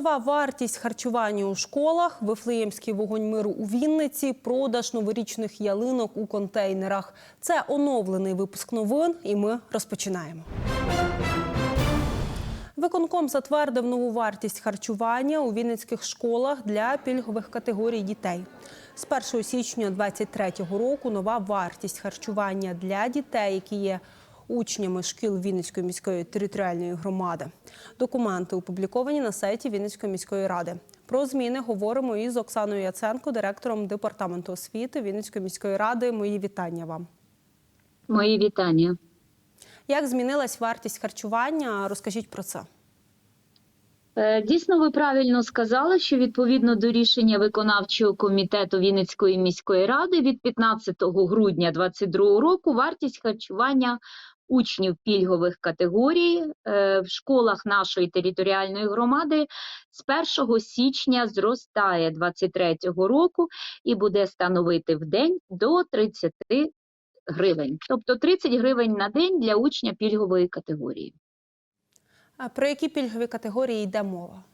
Нова вартість харчування у школах, вифлеємський вогонь миру у Вінниці, продаж новорічних ялинок у контейнерах. Це оновлений випуск новин, і ми розпочинаємо. Виконком затвердив нову вартість харчування у вінницьких школах для пільгових категорій дітей. З 1 січня 2023 року нова вартість харчування для дітей, які є учнями шкіл Вінницької міської територіальної громади. Документи опубліковані на сайті Вінницької міської ради. Про зміни говоримо із Оксаною Яценко, директором департаменту освіти Вінницької міської ради. Мої вітання вам. Мої вітання. Як змінилась вартість харчування? Розкажіть про це. Е, Дійсно, ви правильно сказали, що відповідно до рішення виконавчого комітету Вінницької міської ради від 15 грудня 2022 року вартість харчування учнів пільгових категорій е, в школах нашої територіальної громади з 1 січня зростає 2023 року і буде становити в день до 30 гривень, тобто 30 гривень на день для учня пільгової категорії. А Про які пільгові категорії йде мова?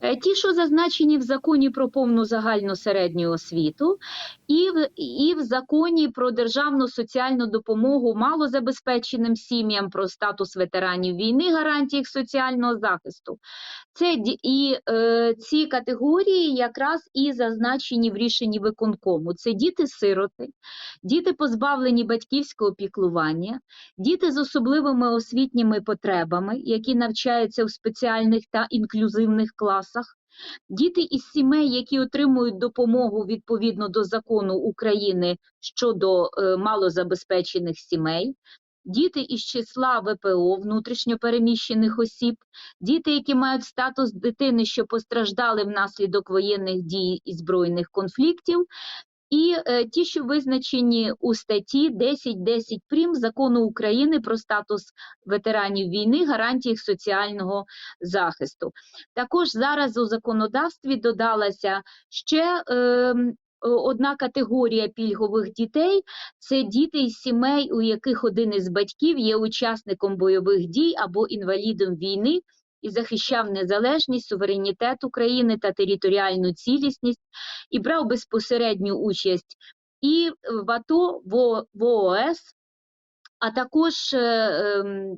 Е, Ті, що зазначені в законі про повну загальну середню освіту, і в, і в законі про державну соціальну допомогу малозабезпеченим сім'ям, про статус ветеранів війни, гарантії їх соціального захисту. Це і е, ці категорії якраз і зазначені в рішенні виконкому. Це діти-сироти, діти позбавлені батьківського піклування, діти з особливими освітніми потребами, які навчаються в спеціальних та інклюзивних класах. Діти із сімей, які отримують допомогу відповідно до закону України щодо е, малозабезпечених сімей, діти із числа ВПО внутрішньопереміщених осіб, діти, які мають статус дитини, що постраждали внаслідок воєнних дій і збройних конфліктів, і е, ті, що визначені у статті 10.10 прим закону України про статус ветеранів війни, гарантії їх соціального захисту. Також зараз у законодавстві додалася ще о- одна категорія пільгових дітей це діти із сімей, у яких один із батьків є учасником бойових дій або інвалідом війни і захищав незалежність, суверенітет України та територіальну цілісність, і брав безпосередню участь і в АТО, в ООС, а також е, ем,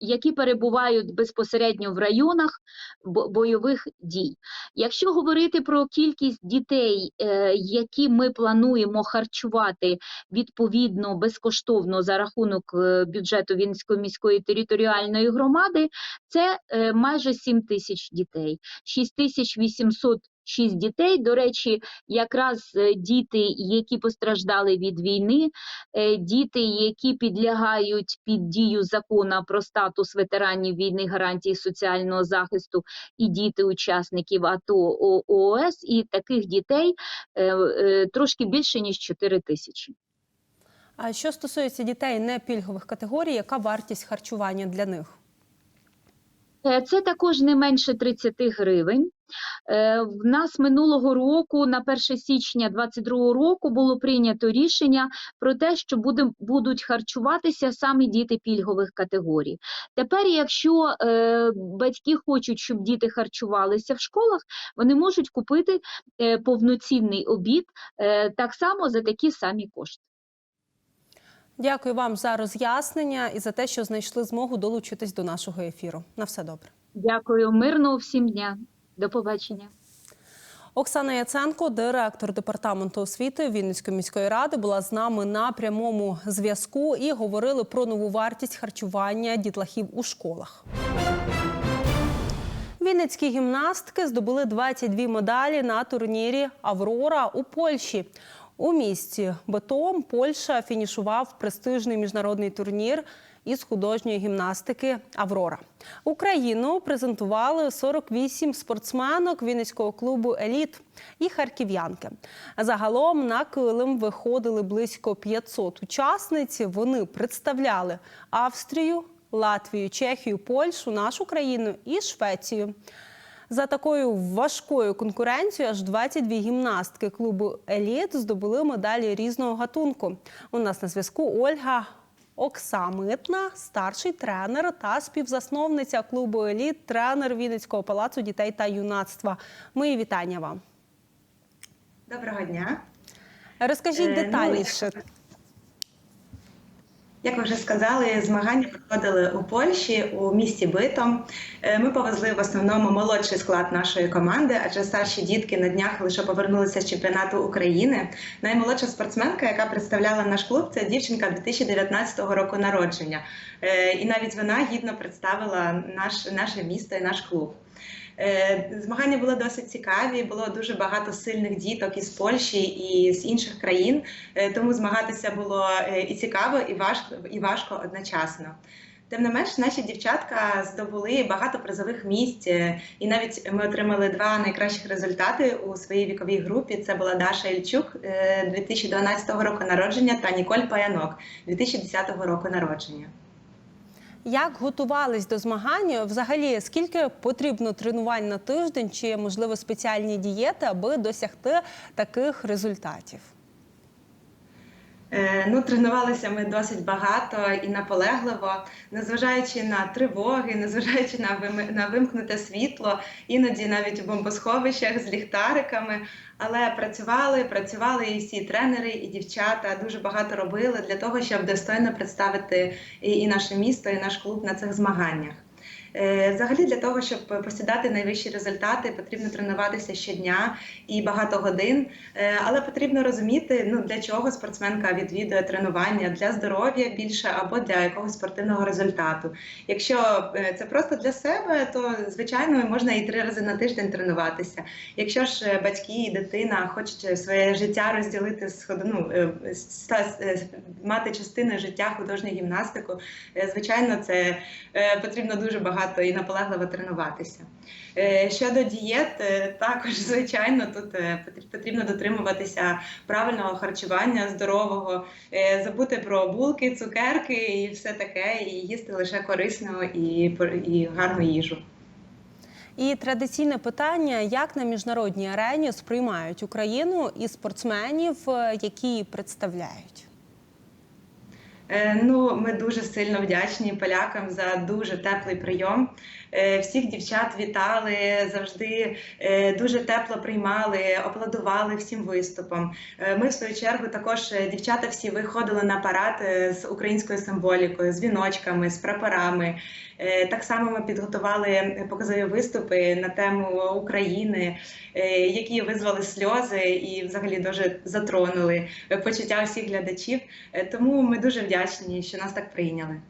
які перебувають безпосередньо в районах бойових дій. Якщо говорити про кількість дітей, е, які ми плануємо харчувати відповідно безкоштовно за рахунок е, бюджету Вінницької міської територіальної громади, це е, майже 7 тисяч дітей, 6806 дітей. До речі, якраз е, діти, які постраждали від війни, е, діти, які підлягають під дію закону про статус ветеранів війни, гарантії соціального захисту, і діти учасників АТО ООС, і таких дітей е, трошки більше ніж 4 тисячі. А що стосується дітей не пільгових категорій, яка вартість харчування для них? Це також не менше 30 гривень. Е, В нас минулого року, на 1 січня 2022 року, було прийнято рішення про те, що буде, будуть харчуватися саме діти пільгових категорій. Тепер, якщо е, батьки хочуть, щоб діти харчувалися в школах, вони можуть купити е, повноцінний обід е, так само за такі самі кошти. Дякую вам за роз'яснення і за те, що знайшли змогу долучитись до нашого ефіру. На все добре. Дякую, мирного всім дня. До побачення. Оксана Яценко, директор департаменту освіти Вінницької міської ради, була з нами на прямому зв'язку і говорили про нову вартість харчування дітлахів у школах. Вінницькі гімнастки здобули 22 медалі на турнірі Аврора у Польщі. У місті Бетом Польща фінішував престижний міжнародний турнір із художньої гімнастики Аврора. Україну презентували 48 спортсменок Вінницького клубу Еліт і харків'янки. Загалом на килим виходили близько 500 учасниць. Вони представляли Австрію, Латвію, Чехію, Польщу, нашу країну і Швецію. За такою важкою конкуренцією аж 22 гімнастки клубу Еліт здобули медалі різного гатунку. У нас на зв'язку Ольга Оксамитна, старший тренер та співзасновниця клубу Еліт, тренер Вінницького палацу дітей та юнацтва. Мої вітання вам. Доброго дня. Розкажіть Е, ну, детальніше. Як ви вже сказали, змагання проходили у Польщі у місті Битом. Е, Ми повезли в основному молодший склад нашої команди, адже старші дітки на днях лише повернулися з чемпіонату України. Наймолодша спортсменка, яка представляла наш клуб, це дівчинка 2019 року народження. Е, І навіть вона гідно представила наш, наше місто і наш клуб. Е, Змагання були досить цікаві. Було дуже багато сильних діток із Польщі і з інших країн. Е, Тому змагатися було е, і цікаво, і важко, і важко одночасно. Тим не менш, наші дівчатка здобули багато призових місць, і навіть ми отримали два найкращих результати у своїй віковій групі. Це була Даша Ільчук е, 2012 року народження та Ніколь Паянок 2010 року народження. Як готувались до змагань? Взагалі, скільки потрібно тренувань на тиждень, чи можливо спеціальні дієти, аби досягти таких результатів? Е, Ну, тренувалися ми досить багато і наполегливо, незважаючи на тривоги, незважаючи на на вимкнуте світло, іноді навіть у бомбосховищах з ліхтариками. Але працювали, працювали і всі тренери, і дівчата дуже багато робили для того, щоб достойно представити і, і наше місто, і наш клуб на цих змаганнях. Е, Взагалі, для того, щоб посідати найвищі результати, потрібно тренуватися щодня і багато годин. Е, Але потрібно розуміти, ну для чого спортсменка відвідує тренування для здоров'я більше або для якогось спортивного результату. Якщо е, це просто для себе, то звичайно можна і три рази на тиждень тренуватися. Якщо ж батьки і дитина хочуть своє життя розділити з ну, мати частиною життя художню гімнастику, звичайно, це потрібно дуже багато і наполегливо тренуватися. Е, Щодо дієт, е, також звичайно тут е, потрібно дотримуватися правильного харчування, здорового, забути про булки, цукерки і все таке, і їсти лише корисну і, і гарну їжу. І традиційне питання: як на міжнародній арені сприймають Україну і спортсменів, які її представляють? Е, Ну, ми дуже сильно вдячні полякам за дуже теплий прийом. Е, Всіх дівчат вітали, завжди е, дуже тепло приймали, аплодували всім виступам. Е, Ми, в свою чергу, також дівчата всі виходили на парад з українською символікою, з віночками, з прапорами. Так само ми підготували показові виступи на тему України, які визвали сльози і взагалі дуже затронули почуття всіх глядачів. Тому ми дуже вдячні, що нас так прийняли.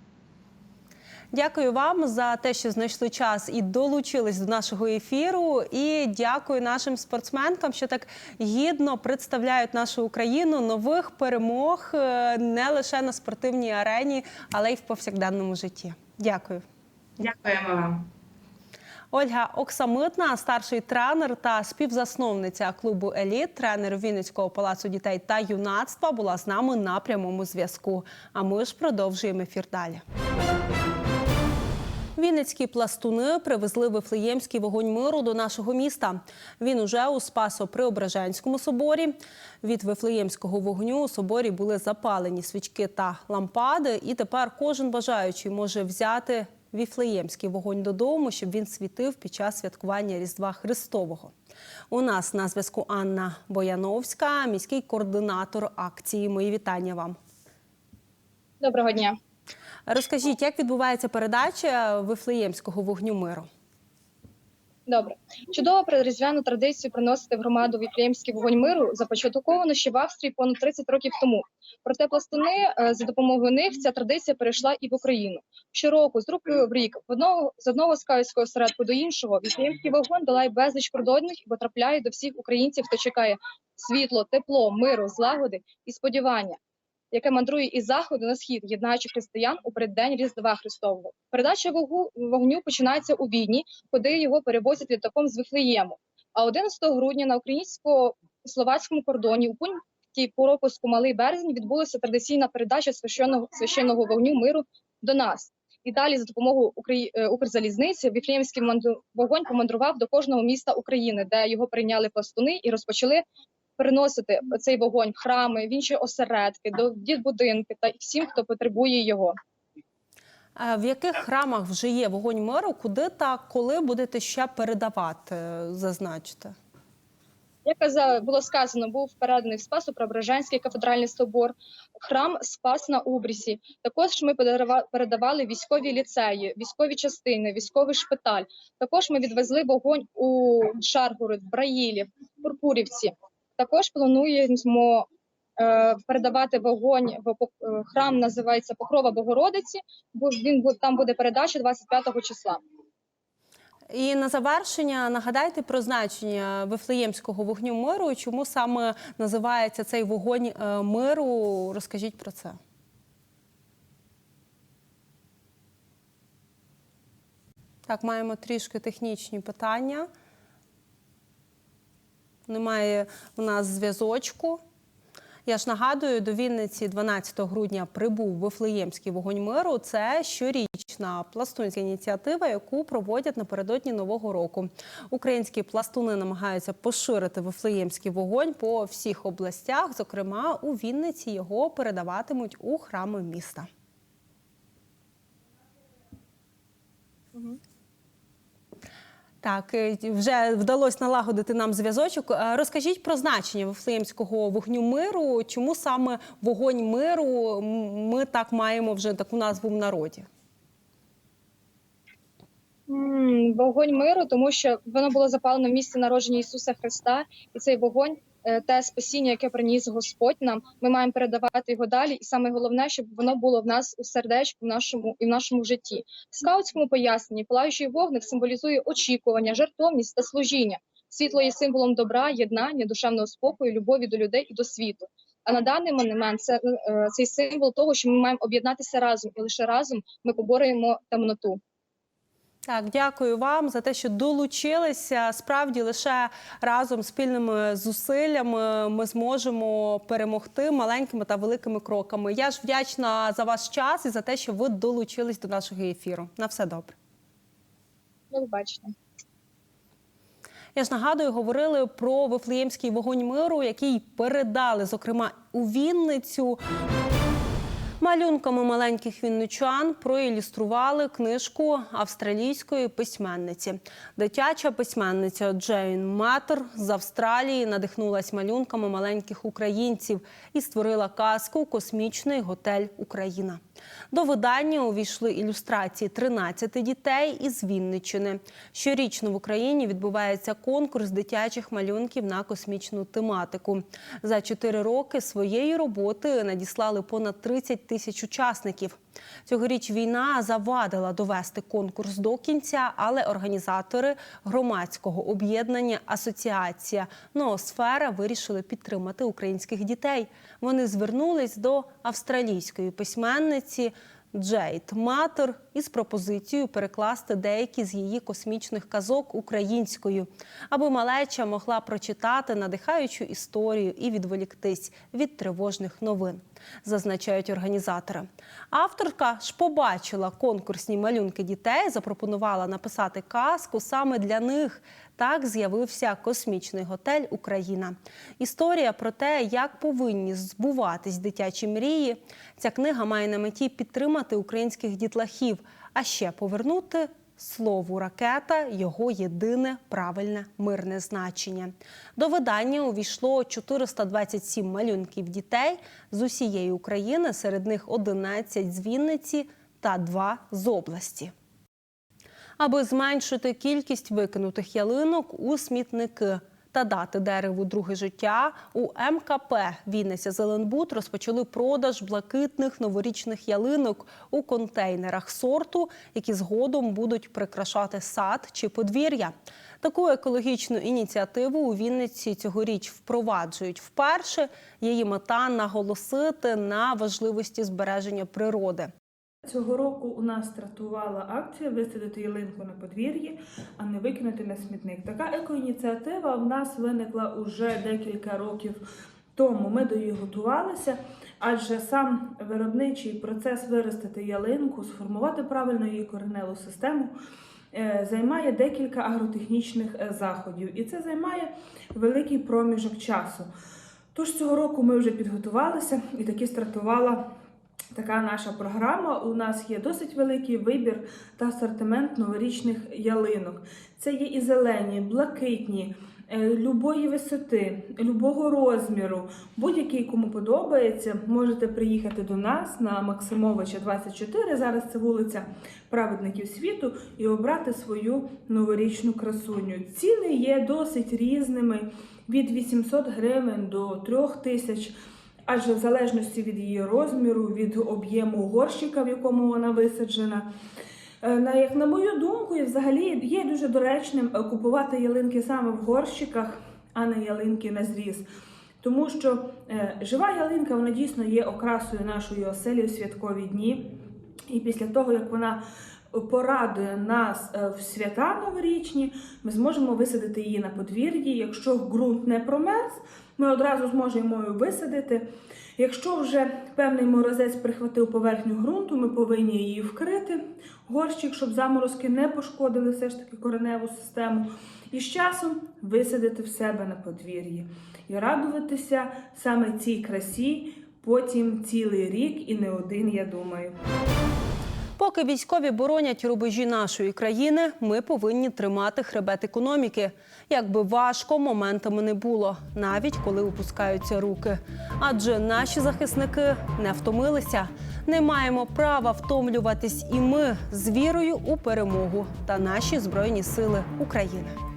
Дякую вам за те, що знайшли час і долучились до нашого ефіру. І дякую нашим спортсменкам, що так гідно представляють нашу Україну нових перемог е, не лише на спортивній арені, але й в повсякденному житті. Дякую. Дякуємо вам. Ольга Оксамитна, старший тренер та співзасновниця клубу Еліт, тренер Вінницького палацу дітей та юнацтва, була з нами на прямому зв'язку. А ми ж продовжуємо ефір далі. Вінницькі пластуни привезли вифлеємський вогонь миру до нашого міста. Він уже у Спасо-Преображенському соборі. Від вифлеємського вогню у соборі були запалені свічки та лампади. І тепер кожен бажаючий може взяти віфлеємський вогонь додому, щоб він світив під час святкування Різдва Христового. У нас на зв'язку Анна Бояновська, міський координатор акції. Мої вітання вам. Доброго дня. Розкажіть, як відбувається передача вифлеємського вогню миру? Добре. Чудово різдвяну традицію приносити в громаду Віфлеємський вогонь миру започатковано ще в Австрії понад 30 років тому. Проте пластуни е, за допомогою них ця традиція перейшла і в Україну. Щороку, з року в рік, в одного з одного скаутського осередку до іншого, Віфлеємський вогонь долає безліч кордонних і потрапляє до всіх українців, хто чекає світло, тепло, миру, злагоди і сподівання. Яке мандрує із заходу на схід, єднаючи християн у переддень Різдва Христового. Передача вогню починається у Відні, куди його перевозять літаком з Вифлеєму. А 11 грудня на українсько-словацькому кордоні у пункті пропуску Малий Березень відбулася традиційна передача священного священного вогню миру до нас. І далі за допомогою Украї... е, Укрзалізниці Віфлеємський вогонь помандрував до кожного міста України, де його прийняли пластуни і розпочали переносити цей вогонь в храми, в інші осередки, до дітбудинки та всім, хто потребує його. Е, В яких храмах вже є вогонь миру? Куди та коли будете ще передавати? Зазначте. Як каза- було сказано, був переданий в Спасо Преображенський кафедральний собор, храм Спас на Убрісі. Також ми передава- передавали військові ліцеї, військові частини, військовий шпиталь. Також ми відвезли вогонь у Шаргород, Браїлі, Пурпурівці. Також плануємо е, передавати вогонь в е, храм, називається Покрова Богородиці. бо Він там буде передача 25 числа. І на завершення нагадайте про значення Вифлеємського вогню миру. Чому саме називається цей вогонь е, миру? Розкажіть про це. Так, маємо трішки технічні питання. Немає у нас зв'язочку. Я ж нагадую, до Вінниці 12 грудня прибув Вифлеємський вогонь миру. Це щорічна пластунська ініціатива, яку проводять напередодні нового року. Українські пластуни намагаються поширити Вифлеємський вогонь по всіх областях. Зокрема, у Вінниці його передаватимуть у храми міста. Так, е, вже вдалося налагодити нам зв'язочок. Е, Розкажіть про значення Вифлеємського вогню миру. Чому саме вогонь миру ми так маємо вже таку назву в народі? Вогонь миру, тому що воно було запалено в місці народження Ісуса Христа, і цей вогонь, те спасіння, яке приніс Господь нам, ми маємо передавати його далі. І саме головне, щоб воно було в нас у сердечку, в нашому і в нашому житті. В скаутському поясненні палаючий вогник символізує очікування, жертовність та служіння. Світло є символом добра, єднання, душевного спокою, любові до людей і до світу. А на даний момент це е, цей символ того, що ми маємо об'єднатися разом, і лише разом ми поборемо темноту. Так, дякую вам за те, що долучилися. Справді лише разом спільними зусиллями ми зможемо перемогти маленькими та великими кроками. Я ж вдячна за ваш час і за те, що ви долучились до нашого ефіру. На все добре. До побачення. Я ж нагадую, говорили про Вифлеємський вогонь миру, який передали, зокрема, у Вінницю. Малюнками маленьких вінничан проілюстрували книжку австралійської письменниці. Дитяча письменниця Джейн Матер з Австралії надихнулась малюнками маленьких українців і створила казку Космічний готель Україна. До видання увійшли ілюстрації 13 дітей із Вінниччини. Щорічно в Україні відбувається конкурс дитячих малюнків на космічну тематику. За чотири роки своєї роботи надіслали понад 30 тисяч учасників. Цьогоріч війна завадила довести конкурс до кінця, але організатори громадського об'єднання Асоціація Ноосфера вирішили підтримати українських дітей. Вони звернулись до австралійської письменниці Джейд Матер із пропозицією перекласти деякі з її космічних казок українською, аби малеча могла прочитати надихаючу історію і відволіктись від тривожних новин, зазначають організатори. Авторка ж побачила конкурсні малюнки дітей, запропонувала написати казку саме для них. Так з'явився космічний готель Україна. Історія про те, як повинні збуватись дитячі мрії. Ця книга має на меті підтримати українських дітлахів, а ще повернути слову ракета його єдине правильне мирне значення. До видання увійшло 427 малюнків дітей з усієї України, серед них 11 з Вінниці та 2 з області. Аби зменшити кількість викинутих ялинок у смітники та дати дереву друге життя, у МКП Вінниця Зеленбуд розпочали продаж блакитних новорічних ялинок у контейнерах сорту, які згодом будуть прикрашати сад чи подвір'я. Таку екологічну ініціативу у Вінниці цьогоріч впроваджують вперше. Її мета наголосити на важливості збереження природи. Цього року у нас стартувала акція висадити ялинку на подвір'ї, а не викинути на смітник. Така екоініціатива в нас виникла уже декілька років Тому ми до її готувалися, адже сам виробничий процес виростити ялинку, сформувати правильно її кореневу систему. е, Займає декілька агротехнічних е, заходів, і це займає великий проміжок часу. Тож цього року ми вже підготувалися і таки стартувала така наша програма. У нас є досить великий вибір та асортимент новорічних ялинок. Це є і зелені, блакитні, е, любої висоти, любого розміру. Будь-який, кому подобається, можете приїхати до нас на Максимовича 24. Зараз це вулиця праведників світу, і обрати свою новорічну красуню. Ціни є досить різними від 800 гривень до 3000 адже в залежності від її розміру, від об'єму горщика, в якому вона висаджена. Е, як на мою думку, взагалі є дуже доречним е, купувати ялинки саме в горщиках, а не ялинки на зріз. Тому що е, жива ялинка вона дійсно є окрасою нашої оселі у святкові дні. І після того, як вона порадує нас е, в свята новорічні, ми зможемо висадити її на подвір'ї. Якщо ґрунт не промерз, ми одразу зможемо її висадити. Якщо вже певний морозець прихватив поверхню ґрунту, ми повинні її вкрити горщик, щоб заморозки не пошкодили все ж таки кореневу систему. І з часом висадити в себе на подвір'ї і радуватися саме цій красі потім цілий рік і не один, я думаю. Поки військові боронять рубежі нашої країни, ми повинні тримати хребет економіки. Якби важко моментами не було, навіть коли опускаються руки. Адже наші захисники не втомилися. Не маємо права втомлюватись і ми з вірою у перемогу та наші збройні сили України.